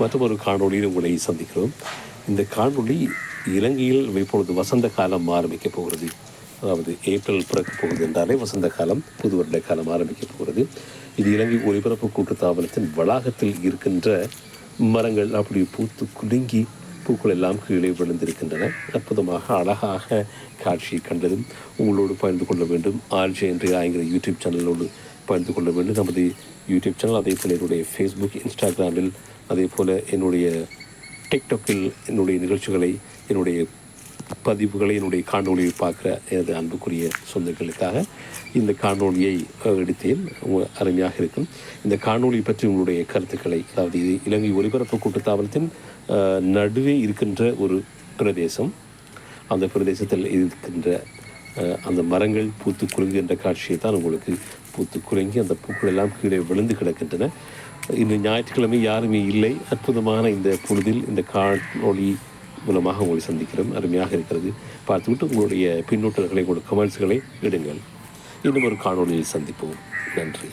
மற்றும் ஒரு காணொளியில் உங்களை சந்திக்கிறோம். இந்த காணொலி இலங்கையில் இப்பொழுது வசந்த காலம் ஆரம்பிக்கப் போகிறது. அதாவது ஏப்ரல் பிறக்கப் போகிறது என்றாலே வசந்த காலம் புது வருட காலம் ஆரம்பிக்கப் போகிறது. இது இலங்கை ஒலிபரப்பு கூட்டுத்தாபனத்தின் வளாகத்தில் இருக்கின்ற மரங்கள் அப்படி பூத்து குலுங்கி பூக்கள் எல்லாம் கீழே விழுந்திருக்கின்றன. அற்புதமாக அழகாக காட்சியை கண்டதும் உங்களோடு பகிர்ந்து கொள்ள வேண்டும். ஆர்ஜே என்று ஆங்கில யூடியூப் சேனலோடு பகிர்ந்து கொள்ள வேண்டும். நமது யூடியூப் சேனல் அதே போல் என்னுடைய ஃபேஸ்புக் இன்ஸ்டாகிராமில் அதே போல் என்னுடைய டிக்டாக்கில் என்னுடைய நிகழ்ச்சிகளை என்னுடைய பதிவுகளை என்னுடைய காணொளியை பார்க்குற எனது அன்புக்குரிய சொந்தங்களுக்காக இந்த காணொலியை எடுத்தேன். அருமையாக இருக்கும். இந்த காணொளி பற்றி உங்களுடைய கருத்துக்களை அதாவது இது இலங்கை ஒலிபரப்பு கூட்டுத்தாபனத்தின் நடுவே இருக்கின்ற ஒரு பிரதேசம். அந்த பிரதேசத்தில் இருக்கின்ற அந்த மரங்கள் பூத்து குலுங்குகின்ற காட்சியை தான் உங்களுக்கு பூத்து குலுங்கி அந்த பூக்கள் எல்லாம் கீழே விழுந்து கிடக்கின்றன. இன்று ஞாயிற்றுக்கிழமை யாருமே இல்லை. அற்புதமான இந்த பொழுதில் இந்த காணொளி மூலமாக உங்களை சந்திக்கிறோம். அருமையாக இருக்கிறது. பார்த்துவிட்டு உங்களுடைய பின்னூட்டர்களை உங்களுடைய கமெண்ட்ஸ்களை இடுங்கள் இன்னும் ஒரு காணொளியில் சந்திப்போம். நன்றி.